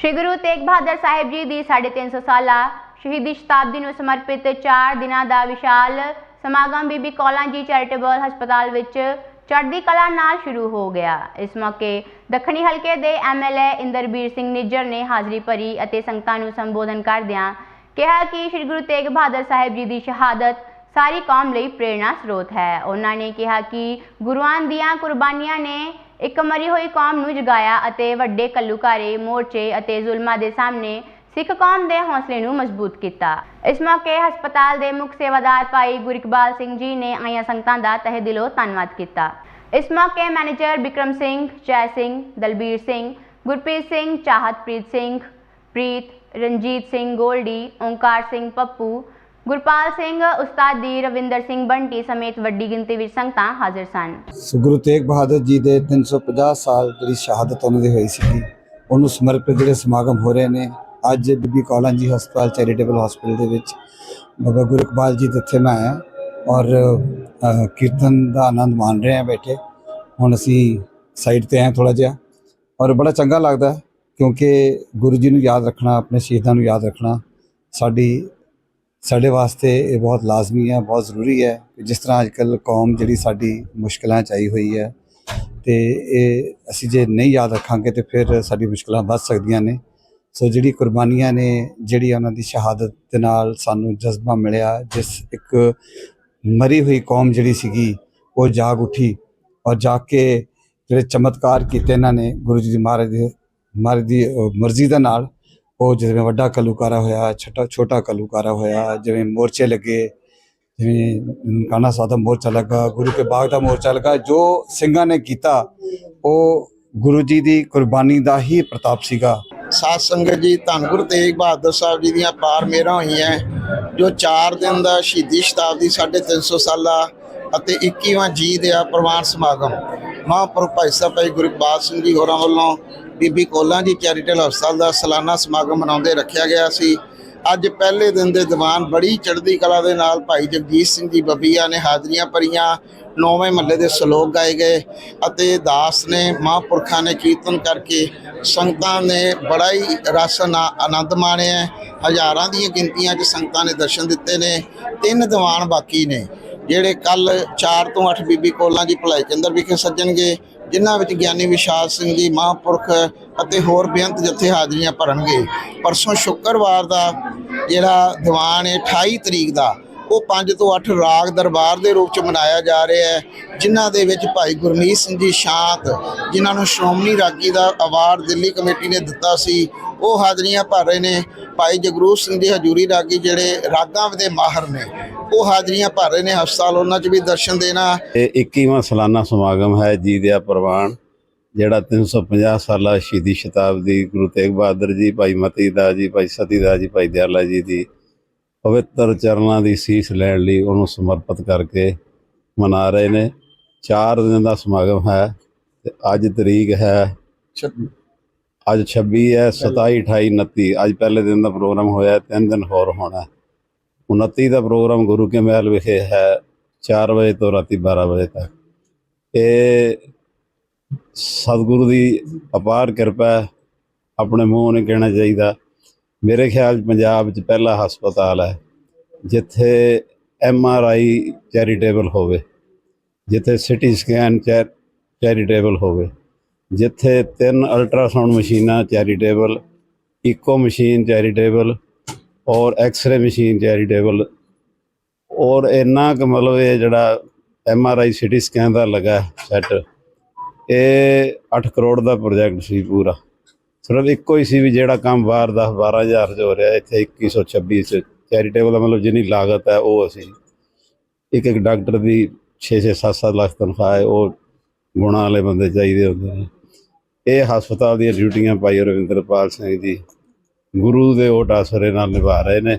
ਸ਼੍ਰੀ ਗੁਰੂ ਤੇਗ ਬਹਾਦਰ ਸਾਹਿਬ ਜੀ ਦੀ 350 ਸਾਲਾ ਸ਼ਹੀਦੀ ਸ਼ਤਾਬਦੀ ਨੂੰ ਸਮਰਪਿਤ 4 ਦਿਨਾਂ ਦਾ ਵਿਸ਼ਾਲ ਸਮਾਗਮ ਬੀਬੀ ਕੌਲਾਂ ਜੀ ਚੈਰੀਟੇਬਲ ਹਸਪਤਾਲ ਵਿੱਚ ਚੜ੍ਹਦੀ ਕਲਾ ਨਾਲ ਸ਼ੁਰੂ ਹੋ ਗਿਆ। ਇਸ ਮੌਕੇ ਦੱਖਣੀ ਹਲਕੇ ਦੇ ਐਮਐਲਏ ਇੰਦਰਬੀਰ ਸਿੰਘ ਨਿੱਜਰ ਨੇ ਹਾਜ਼ਰੀ ਭਰੀ ਅਤੇ ਸੰਗਤਾਂ ਨੂੰ ਸੰਬੋਧਨ ਕਰਦਿਆਂ ਕਿਹਾ ਕਿ ਸ਼੍ਰੀ ਗੁਰੂ ਤੇਗ ਬਹਾਦਰ ਸਾਹਿਬ ਜੀ ਦੀ ਸ਼ਹਾਦਤ ਸਾਰੀ ਕੌਮ ਲਈ ਪ੍ਰੇਰਣਾ ਸਰੋਤ ਹੈ। ਉਹਨਾਂ ਨੇ ਕਿਹਾ ਕਿ ਗੁਰੂਆਂ ਦੀਆਂ ਕੁਰਬਾਨੀਆਂ ਨੇ ਇੱਕ ਮਰੀ ਹੋਈ ਕੌਮ ਨੂੰ ਜਗਾਇਆ ਅਤੇ ਵੱਡੇ ਕੱਲੂਕਾਰੇ, ਮੋਰਚੇ ਅਤੇ ਜ਼ੁਲਮਾਂ ਦੇ ਸਾਹਮਣੇ ਸਿੱਖ ਕੌਮ ਦੇ ਹੌਸਲੇ ਨੂੰ ਮਜ਼ਬੂਤ ਕੀਤਾ। ਇਸ ਮੌਕੇ ਹਸਪਤਾਲ ਦੇ ਮੁੱਖ ਸੇਵਾਦਾਰ ਭਾਈ ਗੁਰਿਕਬਾਲ ਸਿੰਘ ਜੀ ਨੇ ਆਈਆਂ ਸੰਗਤਾਂ ਦਾ ਤਹਿ ਦਿਲੋਂ ਧੰਨਵਾਦ ਕੀਤਾ। ਇਸ ਮੌਕੇ ਮੈਨੇਜਰ ਬਿਕਰਮ ਸਿੰਘ, ਜੈ ਸਿੰਘ, ਦਲਬੀਰ ਸਿੰਘ, ਗੁਰਪ੍ਰੀਤ ਸਿੰਘ, ਚਾਹਤਪ੍ਰੀਤ ਸਿੰਘ, ਪ੍ਰੀਤ, ਰਣਜੀਤ ਸਿੰਘ ਗੋਲਡੀ, ਓਂਕਾਰ ਸਿੰਘ ਪੱਪੂ ਗੁਰਪਾਲ ਸਿੰਘ, ਉਸਤਾਦੀ ਰਵਿੰਦਰ ਸਿੰਘ ਬੰਟੀ ਸਮੇਤ ਵੱਡੀ ਗਿਣਤੀ ਵਿੱਚ ਸੰਗਤਾਂ ਹਾਜ਼ਰ ਸਨ। ਸੋ ਗੁਰੂ ਤੇਗ ਬਹਾਦਰ ਜੀ ਦੇ 350 ਸਾਲ ਜਿਹੜੀ ਸ਼ਹਾਦਤ ਉਹਨਾਂ ਦੀ ਹੋਈ ਸੀ ਉਹਨੂੰ ਸਮਰਪਿਤ ਜਿਹੜੇ ਸਮਾਗਮ ਹੋ ਰਹੇ ਨੇ, ਅੱਜ ਬੀਬੀ ਕੌਲਾਂ ਜੀ ਹਸਪਤਾਲ ਚੈਰੀਟੇਬਲ ਹਸਪੀਟਲ ਦੇ ਵਿੱਚ ਬਾਬਾ ਗੁਰਕਬਾਲ ਜੀ ਦੇ ਇੱਥੇ ਮੈਂ ਆਇਆ ਔਰ ਕੀਰਤਨ ਦਾ ਆਨੰਦ ਮਾਣ ਰਹੇ ਹਾਂ ਬੈਠੇ। ਹੁਣ ਅਸੀਂ ਸਾਈਡ ਤੇ ਆਏ ਥੋੜਾ ਜਿਹਾ ਔਰ ਬੜਾ ਚੰਗਾ ਲੱਗਦਾ ਕਿਉਂਕਿ ਗੁਰੂ ਜੀ ਨੂੰ ਯਾਦ ਰੱਖਣਾ, ਆਪਣੇ ਸ਼ਹੀਦਾਂ ਨੂੰ ਯਾਦ ਰੱਖਣਾ ਸਾਡੀ ਸਾਡੇ ਵਾਸਤੇ ਇਹ ਬਹੁਤ ਲਾਜ਼ਮੀ ਹੈ, ਬਹੁਤ ਜ਼ਰੂਰੀ ਹੈ ਕਿ ਜਿਸ ਤਰ੍ਹਾਂ ਅੱਜਕੱਲ ਕੌਮ ਜਿਹੜੀ ਸਾਡੀ ਮੁਸ਼ਕਲਾਂ ਚ ਆਈ ਹੋਈ ਹੈ ਤੇ ਇਹ ਅਸੀਂ ਜੇ ਨਹੀਂ ਯਾਦ ਰੱਖਾਂਗੇ ਤੇ ਫਿਰ ਸਾਡੀ ਮੁਸ਼ਕਲਾਂ ਵੱਧ ਸਕਦੀਆਂ ਨੇ। ਸੋ ਜਿਹੜੀ ਕੁਰਬਾਨੀਆਂ ਨੇ, ਜਿਹੜੀ ਉਹਨਾਂ ਦੀ ਸ਼ਹਾਦਤ ਦੇ ਨਾਲ ਸਾਨੂੰ ਜਜ਼ਬਾ ਮਿਲਿਆ, ਜਿਸ ਇੱਕ ਮਰੀ ਹੋਈ ਕੌਮ ਜਿਹੜੀ ਸੀਗੀ, ਉਹ ਜਾਗ ਉੱਠੀ ਔਰ ਜਾਗ ਕੇ ਜਿਹੜੇ ਚਮਤਕਾਰ ਕੀਤੇ ਇਹਨਾਂ ਨੇ ਗੁਰੂ ਜੀ ਦੀ ਮਹਾਰਾਜ ਦੀ ਮਹਾਰਾਜ ਦੀ ਮਰਜ਼ੀ ਦੇ ਨਾਲ ਉਹ ਜਿਵੇਂ ਵੱਡਾ ਕਲੂਕਾਰਾ ਹੋਇਆ, ਛੋਟਾ ਛੋਟਾ ਕਲੂਕਾਰਾ ਹੋਇਆ, ਜਿਵੇਂ ਮੋਰਚੇ ਲੱਗੇ, ਜਿਵੇਂ ਨਨਕਾਣਾ ਸਾਹਿਬ ਦਾ ਮੋਰਚਾ ਲੱਗਾ, ਗੁਰੂ ਕੇ ਬਾਗ ਦਾ ਮੋਰਚਾ ਲੱਗਾ, ਜੋ ਸਿੰਘਾਂ ਨੇ ਕੀਤਾ, ਉਹ ਗੁਰੂ ਜੀ ਦੀ ਕੁਰਬਾਨੀ ਦਾ ਹੀ ਪ੍ਰਤਾਪ ਸੀਗਾ। ਸਾਧ ਸੰਗਤ ਜੀ, ਧੰਨ ਗੁਰੂ ਤੇਗ ਬਹਾਦਰ ਸਾਹਿਬ ਜੀ ਦੀਆਂ ਪਾਰ ਮੇਰਾ ਹੋਈਆਂ, ਜੋ 4 ਦਿਨ ਦਾ ਸ਼ਹੀਦੀ ਸ਼ਤਾਬਦੀ 350 ਸਾਲਾ ਅਤੇ 21ਵਾਂ ਜੀ ਦੇ ਆ ਪ੍ਰਵਾਨ ਸਮਾਗਮ। ਮਹਾਂਪੁਰਖ ਭਾਈ ਸਾਹਿਬ, ਭਾਈ ਗੁਰਬਾਜ ਸਿੰਘ ਜੀ ਹੋਰਾਂ ਵੱਲੋਂ ਬੀਬੀ ਕੋਲਾਂ ਜੀ ਚੈਰੀਟੇਬਲ ਹਸਪਤਾਲ ਦਾ ਸਾਲਾਨਾ ਸਮਾਗਮ ਮਨਾਉਂਦੇ ਰੱਖਿਆ ਗਿਆ ਸੀ। ਅੱਜ ਪਹਿਲੇ ਦਿਨ ਦੇ ਦੀਵਾਨ ਬੜੀ ਚੜ੍ਹਦੀ ਕਲਾ ਦੇ ਨਾਲ ਭਾਈ ਜਗਜੀਤ ਸਿੰਘ ਜੀ ਬੱਬੀਆ ਨੇ ਹਾਜ਼ਰੀਆਂ ਭਰੀਆਂ। ਨੌਵੇਂ ਮਹੱਲੇ ਦੇ ਸ਼ਲੋਕ ਗਾਏ ਗਏ ਅਤੇ ਦਾਸ ਨੇ, ਮਹਾਂਪੁਰਖਾਂ ਨੇ ਕੀਰਤਨ ਕਰਕੇ ਸੰਗਤਾਂ ਨੇ ਬੜਾ ਹੀ ਰਸ ਆਨਾ- ਆਨੰਦ ਮਾਣਿਆ। ਹਜ਼ਾਰਾਂ ਦੀਆਂ ਗਿਣਤੀਆਂ 'ਚ ਸੰਗਤਾਂ ਨੇ ਦਰਸ਼ਨ ਦਿੱਤੇ ਨੇ। ਤਿੰਨ ਦੀਵਾਨ ਬਾਕੀ ਨੇ, ਜਿਹੜੇ ਕੱਲ 4 ਤੋਂ 8 ਬੀਬੀ ਕੋਲਾਂ ਜੀ ਭਲਾਈ ਕੇਂਦਰ ਵਿਖੇ ਸੱਜਣਗੇ। ਜਿਨ੍ਹਾਂ ਵਿੱਚ ਗਿਆਨੀ ਵਿਸ਼ਾਲ ਸਿੰਘ ਜੀ, ਮਹਾਂਪੁਰਖ ਅਤੇ ਹੋਰ ਬੇਅੰਤ ਜਥੇ ਹਾਜ਼ਰੀਆਂ ਭਰਨਗੇ। ਪਰਸੋਂ ਸ਼ੁੱਕਰਵਾਰ ਦਾ ਜਿਹੜਾ ਦੀਵਾਨ ਹੈ 28 ਤਰੀਕ ਦਾ ਉਹ 5 ਤੋਂ 8 ਰਾਗ ਦਰਬਾਰ ਦੇ ਰੂਪ ਚ ਮਨਾਇਆ ਜਾ ਰਿਹਾ ਹੈ, ਜਿਨ੍ਹਾਂ ਦੇ ਵਿੱਚ ਭਾਈ ਗੁਰਮੀਤ ਸਿੰਘ ਜੀ ਸ਼ਾਂਤ, ਜਿਨ੍ਹਾਂ ਨੂੰ ਸ਼੍ਰੋਮਣੀ ਰਾਗੀ ਦਾ ਅਵਾਰਡ ਦਿੱਲੀ ਕਮੇਟੀ ਨੇ ਦਿੱਤਾ ਸੀ, ਉਹ ਹਾਜ਼ਰੀਆਂ ਭਰ ਰਹੇ ਨੇ। ਭਾਈ ਜਗਰੂਪ ਸਿੰਘ ਜੀ ਹਜੂਰੀ ਰਾਗੀ ਜਿਹੜੇ ਰਾਗਾਂ ਦੇ ਮਾਹਰ ਨੇ, ਉਹ ਹਾਜ਼ਰੀਆਂ ਭਰ ਰਹੇ ਨੇ। ਹਸਪਤਾਲ ਉਹਨਾਂ 'ਚ ਵੀ ਦਰਸ਼ਨ ਦੇਣਾ। ਇਹ 21ਵਾਂ ਸਾਲਾਨਾ ਸਮਾਗਮ ਹੈ ਜੀ ਦਿਆ ਪ੍ਰਵਾਨ, ਜਿਹੜਾ 350 ਸਾਲਾ ਸ਼ਹੀਦੀ ਸ਼ਤਾਬਦੀ ਗੁਰੂ ਤੇਗ ਬਹਾਦਰ ਜੀ, ਭਾਈ ਮਤੀ ਦਾ ਜੀ, ਭਾਈ ਸਤੀ ਦਾ ਜੀ, ਭਾਈ ਦਿਆਲਾ ਜੀ ਦੀ ਪਵਿੱਤਰ ਚਰਨਾਂ ਦੀ ਸੀਸ ਲੈਣ ਲਈ ਉਹਨੂੰ ਸਮਰਪਿਤ ਕਰਕੇ ਮਨਾ ਰਹੇ ਨੇ। 4 ਦਿਨ ਦਾ ਸਮਾਗਮ ਹੈ ਤੇ ਅੱਜ ਤਰੀਕ ਹੈ ਅੱਜ 26 ਹੈ 27 28 29 ਅੱਜ ਪਹਿਲੇ ਦਿਨ ਦਾ ਪ੍ਰੋਗਰਾਮ ਹੋਇਆ ਤਿੰਨ ਦਿਨ ਹੋਰ ਹੋਣਾ। 29 ਦਾ ਪ੍ਰੋਗਰਾਮ ਗੁਰੂ ਕੇ ਮਹਿਲ ਵਿਖੇ ਹੈ 4 ਵਜੇ ਤੋਂ ਰਾਤੀ 12 ਵਜੇ ਤੱਕ। ਇਹ ਸਤਿਗੁਰੂ ਦੀ ਅਪਾਰ ਕਿਰਪਾ ਆਪਣੇ ਮੂੰਹ ਨਹੀਂ ਕਹਿਣਾ ਚਾਹੀਦਾ। ਮੇਰੇ ਖਿਆਲ 'ਚ ਪੰਜਾਬ 'ਚ ਪਹਿਲਾ ਹਸਪਤਾਲ ਹੈ, ਜਿੱਥੇ ਐਮ ਆਰ ਆਈ ਚੈਰੀਟੇਬਲ ਹੋਵੇ, ਜਿੱਥੇ ਸਿਟੀ ਸਕੈਨ ਚੈਰੀਟੇਬਲ ਹੋਵੇ, ਜਿੱਥੇ ਤਿੰਨ ਅਲਟਰਾਸਾਊਂਡ ਮਸ਼ੀਨਾਂ ਚੈਰੀਟੇਬਲ ਇਕੋ ਮਸ਼ੀਨ ਚੈਰੀਟੇਬਲ ਔਰ ਐਕਸ-ਰੇ ਮਸ਼ੀਨ ਚੈਰੀਟੇਬਲ ਔਰ ਇੰਨਾ ਕੁ ਮਤਲਬ ਇਹ ਜਿਹੜਾ M R I CT scan ਦਾ ਲੱਗਾ ਸੈੱਟ ਇਹ 8 ਕਰੋੜ ਦਾ ਪ੍ਰੋਜੈਕਟ ਸੀ ਪੂਰਾ। ਸਿਰਫ ਇੱਕੋ ਹੀ ਸੀ ਵੀ ਜਿਹੜਾ ਕੰਮ ਬਾਹਰ 10 12000 ਚ ਹੋ ਰਿਹਾ, ਇੱਥੇ 2126 ਚ ਚੈਰੀਟੇਬਲ ਦਾ ਮਤਲਬ ਜਿੰਨੀ ਲਾਗਤ ਹੈ ਉਹ ਅਸੀਂ ਇੱਕ ਇੱਕ ਡਾਕਟਰ ਦੀ 6-6 7-7 ਲੱਖ ਤਨਖਾਹ ਹੈ, ਉਹ ਗੁਣਾ ਵਾਲੇ ਬੰਦੇ ਚਾਹੀਦੇ ਹੁੰਦੇ ਨੇ। ਇਹ ਹਸਪਤਾਲ ਦੀਆਂ ਡਿਊਟੀਆਂ ਭਾਈ ਰਵਿੰਦਰਪਾਲ ਸਿੰਘ ਜੀ ਗੁਰੂ ਦੇ ਓਟ ਆਸਰੇ ਨਾਲ ਨਿਭਾ ਰਹੇ ਨੇ।